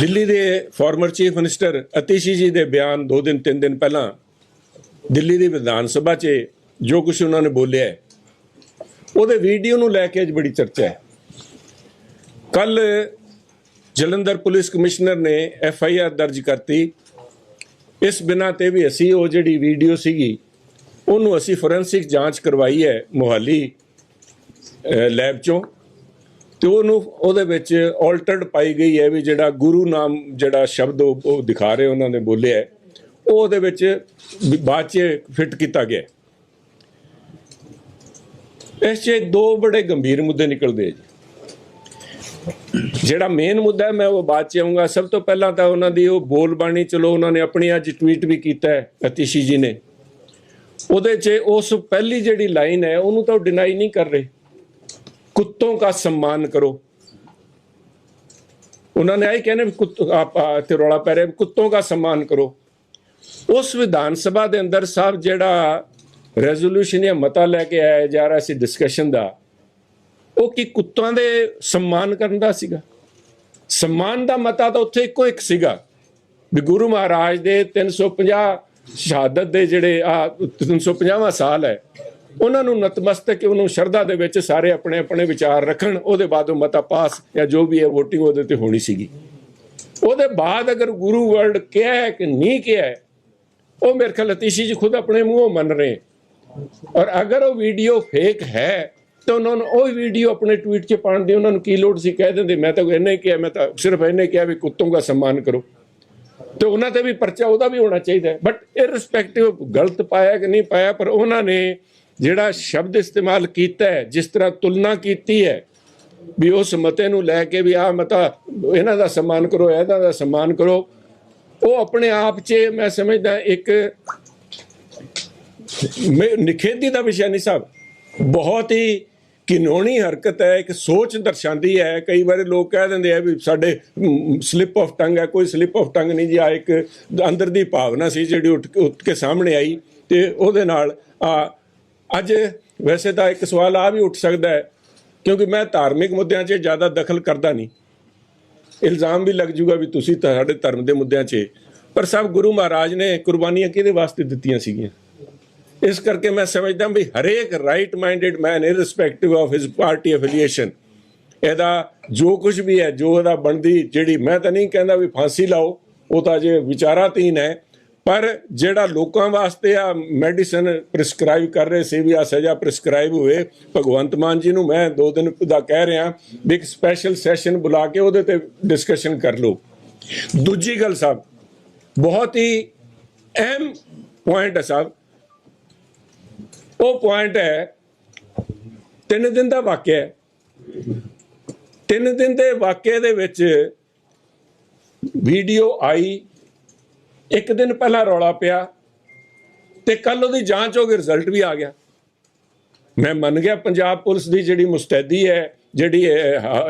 ਦਿੱਲੀ ਦੇ farmer chief minister Atishi ਜੀ ਦੇ ਬਿਆਨ 2 ਦਿਨ 3 ਦਿਨ ਪਹਿਲਾਂ ਦਿੱਲੀ ਦੀ ਵਿਧਾਨ ਸਭਾ 'ਚ ਜੋ ਕੁਝ ਉਹਨਾਂ ਨੇ ਬੋਲਿਆ ਉਹਦੇ ਵੀਡੀਓ ਨੂੰ ਲੈ ਕੇ ਅੱਜ ਬੜੀ ਚਰਚਾ ਹੈ। ਕੱਲ ਜਲੰਧਰ ਪੁਲਿਸ ਕਮਿਸ਼ਨਰ ਨੇ ਐਫ ਆਈ ਆਰ ਦਰਜ ਕਰਤੀ। ਇਸ ਬਿਨਾ ਤੇ ਵੀ ਅਸੀਂ ਉਹ ਜਿਹੜੀ ਵੀਡੀਓ ਸੀਗੀ, ਉਹਨੂੰ ਅਸੀਂ ਫੋਰੈਂਸਿਕ ਜਾਂਚ ਕਰਵਾਈ ਹੈ ਮੋਹਾਲੀ ਲੈਬ ਚੋਂ। ਤੇ ਉਹਨੂੰ, ਉਹਦੇ ਵਿੱਚ ਆਲਟਰਡ ਪਾਈ ਗਈ ਹੈ ਵੀ ਜਿਹੜਾ ਗੁਰੂ ਨਾਮ ਜਿਹੜਾ ਸ਼ਬਦ ਉਹ ਉਹ ਦਿਖਾ ਰਹੇ, ਉਹਨਾਂ ਨੇ ਬੋਲਿਆ ਉਹ ਉਹਦੇ ਵਿੱਚ ਬਾਅਦ ਚ ਫਿੱਟ ਕੀਤਾ ਗਿਆ ਇਸ 'ਚ ਦੋ ਬੜੇ ਗੰਭੀਰ ਮੁੱਦੇ ਨਿਕਲਦੇ ਆ ਜੀ। ਜਿਹੜਾ ਮੇਨ ਮੁੱਦਾ ਮੈਂ ਉਹ ਬਾਅਦ ਚ ਆਉਂਗਾ ਸਭ ਤੋਂ ਪਹਿਲਾਂ ਤਾਂ ਉਹਨਾਂ ਦੀ ਉਹ ਬੋਲ ਬਾਣੀ, ਚਲੋ ਉਹਨਾਂ ਨੇ ਆਪਣੀ ਅੱਜ ਟਵੀਟ ਵੀ ਕੀਤਾ ਹੈ, ਅਤੀਸ਼ੀ ਜੀ ਨੇ। ਉਹਦੇ 'ਚ ਉਸ ਪਹਿਲੀ ਜਿਹੜੀ ਲਾਈਨ ਹੈ, ਉਹਨੂੰ ਤਾਂ ਡਿਨਾਈ ਨਹੀਂ ਕਰ ਰਹੇ। कुत्तों का सम्मान करो उन्होंने आई कहने भी कुत्त आप आ, ते रौला पै रहे कुत्तों का सम्मान करो ਉਸ ਵਿਧਾਨ ਸਭਾ ਦੇ ਅੰਦਰ ਸਾਹਿਬ ਜਿਹੜਾ ਰੈਜ਼ੋਲੂਸ਼ਨ ਜਾਂ ਮਤਾ ਲੈ ਕੇ ਆਇਆ ਜਾ ਰਿਹਾ ਸੀ ਡਿਸਕਸ਼ਨ ਦਾ ਉਹ ਕੀ ਕੁੱਤਿਆਂ ਦੇ सम्मान ਕਰਨ ਦਾ ਸੀਗਾ सम्मान ਦਾ ਮਤਾ ਤਾਂ ਉੱਥੇ ਇੱਕੋ ਇੱਕ ਸੀਗਾ ਵੀ ਗੁਰੂ ਮਹਾਰਾਜ ਦੇ 350 ਸ਼ਹਾਦਤ ਦੇ ਜਿਹੜੇ ਆ 350ਵਾਂ ਸਾਲ ਹੈ ਉਹਨਾਂ ਨੂੰ ਨਤਮਸਤਕ, ਉਹਨੂੰ ਸ਼ਰਧਾ ਦੇ ਵਿੱਚ ਸਾਰੇ ਆਪਣੇ ਆਪਣੇ ਵਿਚਾਰ ਰੱਖਣ, ਉਹਦੇ ਬਾਅਦ ਉਹ ਮਤਾ ਪਾਸ, ਜਾਂ ਜੋ ਵੀ ਹੈ VOTING ਉਹਦੇ ਤੇ ਹੋਣੀ ਸੀਗੀ। ਉਹਦੇ ਬਾਅਦ ਅਗਰ ਗੁਰੂ ਵਰਡ ਕਿਹਾ ਕਿ ਨਹੀਂ ਕਿਹਾ ਉਹ ਮੇਰੇ ਖਿਆਲ ਅਤੀਸ਼ੀ ਜੀ ਖੁਦ ਆਪਣੇ ਮੂੰਹੋਂ ਮੰਨ ਰਹੇ ਔਰ ਅਗਰ ਉਹ ਵੀਡੀਓ ਫੇਕ ਹੈ, ਤਾਂ ਉਹਨਾਂ ਨੂੰ ਉਹ ਵੀਡੀਓ ਆਪਣੇ ਟਵੀਟ 'ਚ ਪਾਣ ਦੀ ਉਹਨਾਂ ਨੂੰ ਕੀ ਲੋੜ ਸੀ? ਕਹਿ ਦਿੰਦੇ, ਮੈਂ ਤਾਂ ਇਹਨੇ ਹੀ ਕਿਹਾ, ਮੈਂ ਤਾਂ ਸਿਰਫ ਇੰਨਾ ਹੀ ਕਿਹਾ ਵੀ ਕੁੱਤੋਂ ਦਾ ਸਨਮਾਨ ਕਰੋ। ਤੇ ਉਹਨਾਂ ਤੇ ਵੀ ਪਰਚਾ ਉਹਦਾ ਵੀ ਹੋਣਾ ਚਾਹੀਦਾ ਬਟ ਇਰਰਿਸਪੈਕਟਿਵ ਗਲਤ ਪਾਇਆ ਕਿ ਨਹੀਂ ਪਾਇਆ, ਪਰ ਉਹਨਾਂ ਨੇ ਜਿਹੜਾ ਸ਼ਬਦ ਇਸਤੇਮਾਲ ਕੀਤਾ ਹੈ, ਜਿਸ ਤਰ੍ਹਾਂ ਤੁਲਨਾ ਕੀਤੀ ਹੈ, ਵੀ ਉਸ ਮਤੇ ਨੂੰ ਲੈ ਕੇ ਵੀ ਆ ਮਤਾ, ਇਹਨਾਂ ਦਾ ਸਨਮਾਨ ਕਰੋ, ਇਹਨਾਂ ਦਾ ਸਨਮਾਨ ਕਰੋ, ਉਹ ਆਪਣੇ ਆਪ 'ਚ ਮੈਂ ਸਮਝਦਾ ਇੱਕ ਨਿਖੇਧੀ ਦਾ ਵਿਸ਼ਾ ਨਹੀਂ ਸਾਹਿਬ ਬਹੁਤ ਹੀ ਕਿਨੋਣੀ ਹਰਕਤ ਹੈ, ਇੱਕ ਸੋਚ ਦਰਸਾਉਂਦੀ ਹੈ, ਕਈ ਵਾਰ ਲੋਕ ਕਹਿ ਦਿੰਦੇ ਆ ਵੀ ਸਾਡੇ ਸਲਿਪ ਆਫ ਟੰਗ ਹੈ, ਕੋਈ ਸਲਿਪ ਆਫ ਟੰਗ ਨਹੀਂ ਜੀ ਆ ਇੱਕ ਅੰਦਰ ਦੀ ਭਾਵਨਾ ਸੀ ਜਿਹੜੀ ਉੱਠ ਕੇ ਸਾਹਮਣੇ ਆਈ ਤੇ ਉਹਦੇ ਨਾਲ ਆ ਅੱਜ ਵੈਸੇ ਤਾਂ ਇੱਕ ਸਵਾਲ ਆ ਵੀ ਉੱਠ ਸਕਦਾ ਹੈ, ਕਿਉਂਕਿ ਮੈਂ ਧਾਰਮਿਕ ਮੁੱਦਿਆਂ 'ਚ ਜ਼ਿਆਦਾ ਦਖਲ ਕਰਦਾ ਨਹੀਂ। ਇਲਜ਼ਾਮ ਵੀ ਲੱਗ ਜੂਗਾ ਵੀ ਤੁਸੀਂ ਸਾਡੇ ਧਰਮ ਦੇ ਮੁੱਦਿਆਂ 'ਚ ਪਰ ਸਭ ਗੁਰੂ ਮਹਾਰਾਜ ਨੇ ਕੁਰਬਾਨੀਆਂ ਕਿਹਦੇ ਵਾਸਤੇ ਦਿੱਤੀਆਂ ਸੀਗੀਆਂ? ਇਸ ਕਰਕੇ ਮੈਂ ਸਮਝਦਾ ਵੀ ਹਰੇਕ right minded man irrespective of his party affiliation ਇਹਦਾ ਜੋ ਕੁਝ ਵੀ ਹੈ, ਜੋ ਇਹਦਾ ਬਣਦੀ, ਜਿਹੜੀ ਮੈਂ ਤਾਂ ਨਹੀਂ ਕਹਿੰਦਾ ਵੀ ਫਾਂਸੀ ਲਾਓ, ਉਹ ਤਾਂ ਜੇ ਵਿਚਾਰਾਤੀਨ ਹੈ। ਪਰ ਜਿਹੜਾ ਲੋਕਾਂ ਵਾਸਤੇ ਆ ਮੈਡੀਸਨ ਪ੍ਰਿਸਕ੍ਰਾਈਬ ਕਰ ਰਹੇ ਸੀ ਵੀ ਆ ਸਜ਼ਾ ਪ੍ਰਿਸਕ੍ਰਾਈਬ ਹੋਵੇ, ਭਗਵੰਤ ਮਾਨ ਜੀ ਨੂੰ ਮੈਂ ਦੋ ਦਿਨ ਦਾ ਕਹਿ ਰਿਹਾ ਵੀ ਇੱਕ ਸਪੈਸ਼ਲ ਸੈਸ਼ਨ ਬੁਲਾ ਕੇ ਉਹਦੇ ਤੇ ਡਿਸਕਸ਼ਨ ਕਰ ਲਓ। ਦੂਜੀ ਗੱਲ ਸਾਹਿਬ, ਬਹੁਤ ਹੀ ਅਹਿਮ ਪੁਆਇੰਟ ਹੈ ਸਾਹਿਬ। ਉਹ ਪੁਆਇੰਟ ਹੈ, ਤਿੰਨ ਦਿਨ ਦਾ ਵਾਕਿਆ ਹੈ। ਤਿੰਨ ਦਿਨ ਦੇ ਵਾਕਿਆ ਦੇ ਵਿੱਚ ਵੀਡੀਓ ਆਈ ਇੱਕ ਦਿਨ ਪਹਿਲਾਂ ਰੌਲਾ ਪਿਆ ਤੇ ਕੱਲ ਉਹਦੀ ਜਾਂਚ ਹੋ ਗਈ ਰਿਜ਼ਲਟ ਵੀ ਆ ਗਿਆ ਮੈਂ ਮੰਨ ਗਿਆ ਪੰਜਾਬ ਪੁਲਿਸ ਦੀ ਜਿਹੜੀ ਮੁਸਤੈਦੀ ਹੈ ਜਿਹੜੀ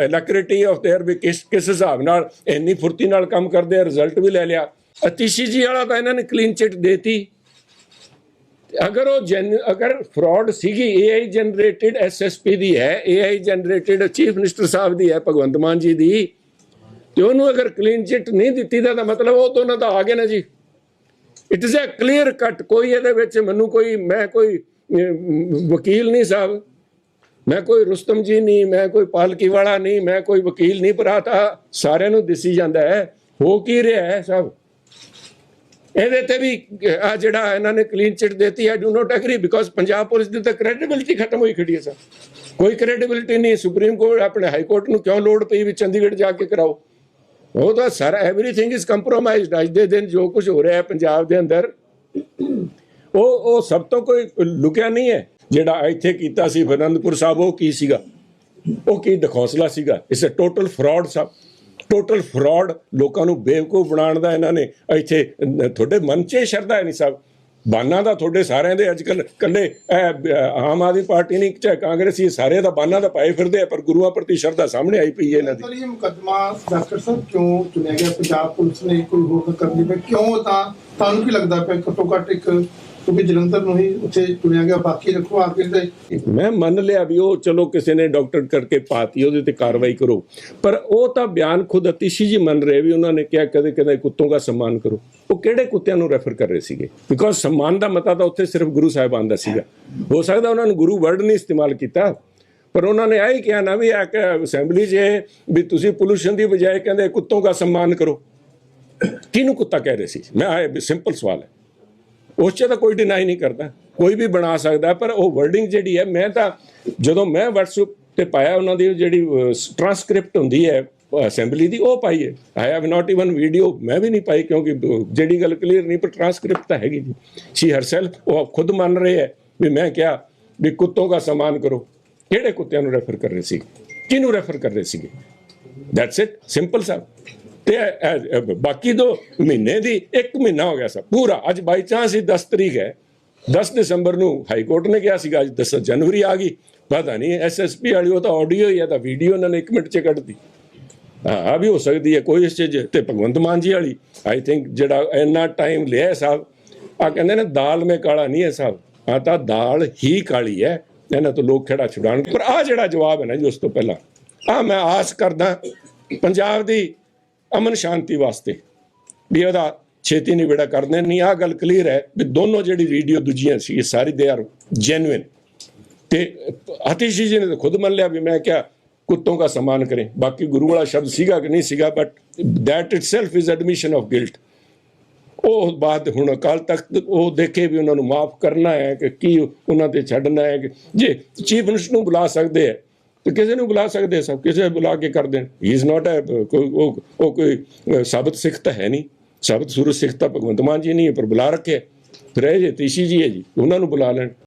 ਇਲੈਕਟ੍ਰਿਟੀ ਆਫ देयर ਵੀ ਕਿਸ ਕਿਸ ਹਿਸਾਬ ਨਾਲ ਇੰਨੀ ਫੁਰਤੀ ਨਾਲ ਕੰਮ ਕਰਦੇ ਆ ਰਿਜ਼ਲਟ ਵੀ ਲੈ ਲਿਆ ਅਤੀਸ਼ੀ ਜੀ ਵਾਲਾ ਤਾਂ ਇਹਨਾਂ ਨੇ ਕਲੀਨ ਚਿਟ ਦੇਤੀ ਅਗਰ ਉਹ ਜਨ ਅਗਰ ਫਰਾਡ ਸੀਗੀ AI ਜਨਰੇਟਿਡ SSP ਦੀ ਹੈ AI ਜਨਰੇਟਿਡ ਚੀਫ ਮਿਨਿਸਟਰ ਸਾਹਿਬ ਦੀ ਹੈ ਭਗਵੰਤ ਮਾਨ ਜੀ ਦੀ ਤੇ ਉਹਨੂੰ ਅਗਰ ਕਲੀਨ ਚਿੱਟ ਨਹੀਂ ਦਿੱਤੀ ਤਾਂ ਮਤਲਬ ਉਹ ਦੋਨੋਂ ਦਾ ਆ ਗਿਆ ਨਾ ਜੀ। It is a clear cut ਕੋਈ ਇਹਦੇ ਵਿੱਚ ਮੈਨੂੰ ਕੋਈ ਮੈਂ ਕੋਈ ਵਕੀਲ ਨਹੀਂ ਸਾਹਿਬ। ਮੈਂ ਕੋਈ ਰੁਸਤਮ ਜੀ ਨਹੀਂ, ਮੈਂ ਕੋਈ ਪਾਲਕੀ ਵਾਲਾ ਨਹੀਂ, ਮੈਂ ਕੋਈ ਵਕੀਲ ਨਹੀਂ ਭਰਾਤਾ ਸਾਰਿਆਂ ਨੂੰ ਦਿਸੀ ਜਾਂਦਾ ਹੈ। ਹੋ ਕੀ ਰਿਹਾ ਹੈ ਸਭ? ਇਹਦੇ ਤੇ ਵੀ ਆ ਜਿਹੜਾ ਇਹਨਾਂ ਨੇ ਕਲੀਨ ਚਿਟ ਦਿੱਤੀ I do not agree because Punjab police ਦੀ ਤਾਂ ਕ੍ਰੈਡੀਬਿਲਿਟੀ ਖਤਮ ਹੋਈ ਖੜੀ ਹੈ ਸਰ। ਕੋਈ ਕ੍ਰੈਡੀਬਿਲਿਟੀ ਨਹੀਂ। ਸੁਪਰੀਮ ਕੋਰਟ ਆਪਣੇ ਹਾਈ ਕੋਰਟ ਨੂੰ ਕਿਉਂ ਲੋੜ ਪਈ ਵੀ ਚੰਡੀਗੜ੍ਹ ਜਾ ਕੇ ਕਰਾਓ? ਉਹ ਤਾਂ ਸਾਰਾ ਐਵਰੀਥਿੰਗ ਇਜ਼ ਕੰਪਰੋਮਾਈਜ਼ਡ ਅੱਜ ਦੇ ਦਿਨ ਜੋ ਕੁਝ ਹੋ ਰਿਹਾ ਹੈ ਪੰਜਾਬ ਦੇ ਅੰਦਰ, ਉਹ ਉਹ ਸਭ ਤੋਂ ਕੋਈ ਲੁਕਿਆ ਨਹੀਂ ਹੈ, ਜਿਹੜਾ ਇੱਥੇ ਕੀਤਾ ਸੀ ਫਰਨੰਦਪੁਰ ਸਾਹਿਬ, ਉਹ ਕੀ ਸੀਗਾ? ਉਹ ਕੀ ਦਖੌਸਲਾ ਸੀਗਾ? ਇਸ ਅ ਟੋਟਲ ਫਰਾਡ ਸਭ ਟੋਟਲ ਫਰਾਡ ਲੋਕਾਂ ਨੂੰ ਬੇਵਕੂਫ ਬਣਾਉਣ ਦਾ ਇਹਨਾਂ ਨੇ ਇੱਥੇ, ਤੁਹਾਡੇ ਮਨ 'ਚ ਸ਼ਰਧਾ ਨਹੀਂ ਸਾਹਿਬ? ਬਾਨਾ ਦਾ ਤੁਹਾਡੇ ਸਾਰਿਆਂ ਦੇ ਅੱਜ ਕੱਲ ਕੱਲੇ ਆਮ ਆਦਮੀ ਪਾਰਟੀ ਨਹੀਂ, ਚਾਹੇ ਕਾਂਗਰਸੀ ਸਾਰੇ ਦਾ ਬਾਨਾ ਦਾ ਪਾਏ ਫਿਰਦੇ ਆ, ਪਰ ਗੁਰੂਆਂ ਪ੍ਰਤੀ ਸ਼ਰਧਾ ਸਾਹਮਣੇ ਆਈ ਪਈ ਹੈ ਇਹਨਾਂ ਦੀ। ਸਰ ਇਹ ਮੁਕੱਦਮਾ ਡਾਕਟਰ ਸਾਹਿਬ, ਕਿਉਂ ਚੁਣਿਆ ਗਿਆ? ਪੰਜਾਬ ਪੁਲਿਸ ਨੇ ਕੋਈ ਹੋਰ ਕਰਨੀ ਪਈ ਕਿਉਂ ਤਾਂ, ਤੁਹਾਨੂੰ ਕੀ ਲੱਗਦਾ ਪਿਆ ਘੱਟੋ ਘੱਟ ਇੱਕ ਕਿਉਂਕਿ ਜਲੰਧਰ ਨੂੰ ਹੀ ਉੱਥੇ ਚੁਣਿਆ ਗਿਆ, ਬਾਕੀ ਰੱਖੋ ਆ ਕੇ ਮੈਂ ਮੰਨ ਲਿਆ ਵੀ ਉਹ ਚਲੋ ਕਿਸੇ ਨੇ ਡਾਕਟਰ ਕਰਕੇ ਪਾਤੀ, ਉਹਦੇ ਤੇ ਕਾਰਵਾਈ ਕਰੋ। ਪਰ ਉਹ ਤਾਂ ਬਿਆਨ ਖੁਦ ਅਤੀਸ਼ੀ ਜੀ ਮੰਨ ਰਹੇ ਵੀ ਉਹਨਾਂ ਨੇ ਕਿਹਾ ਕਦੇ ਕਦੇ ਕੁੱਤੋਂ ਦਾ ਸਨਮਾਨ ਕਰੋ। ਉਹ ਕਿਹੜੇ ਕੁੱਤਿਆਂ ਨੂੰ ਰੈਫਰ ਕਰ ਰਹੇ ਸੀਗੇ? ਬਿਕੋਜ਼ ਸਨਮਾਨ ਦਾ ਮਤਾ ਤਾਂ ਉੱਥੇ ਸਿਰਫ ਗੁਰੂ ਸਾਹਿਬਾਨ ਦਾ ਸੀਗਾ। ਹੋ ਸਕਦਾ ਉਹਨਾਂ ਨੂੰ ਗੁਰੂ ਵਰਡ ਨਹੀਂ ਇਸਤੇਮਾਲ ਕੀਤਾ, ਪਰ ਉਹਨਾਂ ਨੇ ਇਹ ਕਿਹਾ ਨਾ ਵੀ ਅਸੈਂਬਲੀ 'ਚ ਵੀ ਤੁਸੀਂ ਪੋਲੂਸ਼ਨ ਦੀ ਬਜਾਏ ਕਹਿੰਦੇ ਕੁੱਤੋਂ ਦਾ ਸਨਮਾਨ ਕਰੋ। ਕਿਹਨੂੰ ਕੁੱਤਾ ਕਹਿ ਰਹੇ ਸੀ? ਮੈਂ ਇਹ ਸਿੰਪਲ ਸਵਾਲ ਹੈ। ਉਸ 'ਚ ਤਾਂ ਕੋਈ ਡਿਨਾਈ ਨਹੀਂ ਕਰਦਾ। ਕੋਈ ਵੀ ਬਣਾ ਸਕਦਾ, ਪਰ ਉਹ ਵਰਡਿੰਗ ਜਿਹੜੀ ਹੈ, ਮੈਂ ਤਾਂ ਜਦੋਂ ਮੈਂ WhatsApp ਤੇ ਪਾਇਆ, ਉਹਨਾਂ ਦੀ ਜਿਹੜੀ ਟ੍ਰਾਂਸਕ੍ਰਿਪਟ ਹੁੰਦੀ ਹੈ ਅਸੈਂਬਲੀ ਦੀ, ਉਹ ਪਾਈ ਹੈ। I have not even video ਮੈਂ ਵੀ ਨਹੀਂ ਪਾਈ, ਕਿਉਂਕਿ ਜਿਹੜੀ ਗੱਲ ਕਲੀਅਰ ਨਹੀਂ, ਪਰ ਟ੍ਰਾਂਸਕ੍ਰਿਪਟ ਤਾਂ ਹੈਗੀ ਜੀ। ਸ਼ੀ ਹਰਸੈਲਫ ਉਹ ਖੁਦ ਮੰਨ ਰਹੇ ਹੈ ਵੀ ਮੈਂ ਕਿਹਾ ਵੀ ਕੁੱਤੋਂ ਦਾ ਸਨਮਾਨ ਕਰੋ। ਕਿਹੜੇ ਕੁੱਤਿਆਂ ਨੂੰ ਰੈਫਰ ਕਰ ਰਹੇ ਸੀ? ਕਿਹਨੂੰ ਰੈਫਰ ਕਰ ਰਹੇ ਸੀਗੇ? ਦੈਟਸ ਇਟ ਸਿੰਪਲ ਸਾ ਤੇ ਬਾਕੀ ਦੋ ਮਹੀਨੇ ਦੀ, ਇੱਕ ਮਹੀਨਾ ਹੋ ਗਿਆ ਸਰ। ਪੂਰਾ। ਅੱਜ ਬਾਈ ਚਾਂਸ ਹੀ 10 ਤਰੀਕ ਹੈ। 10 ਦਸੰਬਰ ਨੂੰ ਹਾਈ ਕੋਰਟ ਨੇ ਕਿਹਾ ਸੀਗਾ, ਅੱਜ 10 ਜਨਵਰੀ ਆ ਗਈ। ਪਤਾ ਨਹੀਂ ਐਸਐਸਪੀ ਵਾਲੀ, ਉਹ ਤਾਂ ਆਡੀਓ ਹੀ ਹੈ, ਤਾਂ ਵੀਡੀਓ ਉਹਨਾਂ ਨੇ 1 ਮਿੰਟ ਚ ਕੱਢਤੀ। ਹਾਂ ਆ ਵੀ ਹੋ ਸਕਦੀ ਹੈ, ਕੋਈ ਇਸ ਚੀਜ਼ ਤੇ ਭਗਵੰਤ ਮਾਨ ਜੀ ਵਾਲੀ ਆਈ ਥਿੰਕ ਜਿਹੜਾ ਇੰਨਾ ਟਾਈਮ ਲਿਆ ਸਾਹਿਬ ਆ ਕਹਿੰਦੇ ਨੇ, ਦਾਲ ਮੇ ਕਾਲਾ ਨਹੀਂ ਹੈ ਸਾਹਿਬ ਆ ਤਾਂ ਦਾਲ ਹੀ ਕਾਲੀ ਹੈ, ਇਹਨਾਂ ਤੋਂ ਲੋਕ ਖੇੜਾ ਛੁਡਾਉਣਗੇ। ਪਰ ਆ ਜਿਹੜਾ ਜਵਾਬ ਹੈ ਨਾ ਜੀ, ਉਸ ਤੋਂ ਪਹਿਲਾਂ ਆ ਮੈਂ ਆਸ ਕਰਦਾ, ਪੰਜਾਬ ਦੀ ਅਮਨ ਸ਼ਾਂਤੀ ਵਾਸਤੇ ਵੀ ਉਹਦਾ ਛੇਤੀ ਨਿਬੇੜਾ ਕਰਦੇ ਨਹੀਂ ਆ ਗੱਲ ਕਲੀਅਰ ਹੈ ਵੀ ਦੋਨੋਂ ਜਿਹੜੀ ਵੀਡੀਓ ਦੂਜੀਆਂ ਸੀ, ਇਹ ਸਾਰੀ ਦੇ ਆਰ ਜੈਨੂਇਨ ਤੇ ਅਤੀਸ਼ੀ ਜੀ ਨੇ ਤਾਂ ਖੁਦ ਮੰਨ ਲਿਆ ਵੀ ਮੈਂ ਕਿਹਾ, ਕੁੱਤੋਂ ਦਾ ਸਨਮਾਨ ਕਰੇ। ਬਾਕੀ ਗੁਰੂ ਵਾਲਾ ਸ਼ਬਦ ਸੀਗਾ ਕਿ ਨਹੀਂ ਸੀਗਾ but that itself is admission of guilt ਉਹ ਬਾਅਦ ਹੁਣ ਅਕਾਲ ਤਖਤ ਉਹ ਦੇਖੇ ਵੀ ਉਹਨਾਂ ਨੂੰ ਮਾਫ ਕਰਨਾ ਹੈ ਕਿ ਕੀ ਉਹਨਾਂ ਤੇ ਛੱਡਣਾ ਹੈ ਕਿ ਜੇ ਚੀਫ ਮਿਨਿਸਟਰ ਨੂੰ ਬੁਲਾ ਸਕਦੇ ਹੈ ਤੇ ਕਿਸੇ ਨੂੰ ਬੁਲਾ ਸਕਦੇ ਸਭ ਕਿਸੇ ਬੁਲਾ ਕੇ ਕਰ ਦੇਣ ਹੀ ਇਜ਼ ਨਾਟ ਕੋਈ ਉਹ ਕੋਈ ਅ, ਸਾਬਤ ਸਿੱਖ ਤਾਂ ਹੈ ਨਹੀਂ। ਸਾਬਤ ਸੂਰਜ ਸਿੱਖ ਤਾਂ ਭਗਵੰਤ ਮਾਨ ਜੀ ਨਹੀਂ ਪਰ ਬੁਲਾ ਰੱਖਿਆ। ਫਿਰ ਇਹ ਜੇ ਤੀਸ਼ੀ ਜੀ ਹੈ ਜੀ ਉਹਨਾਂ ਨੂੰ ਬੁਲਾ ਲੈਣ।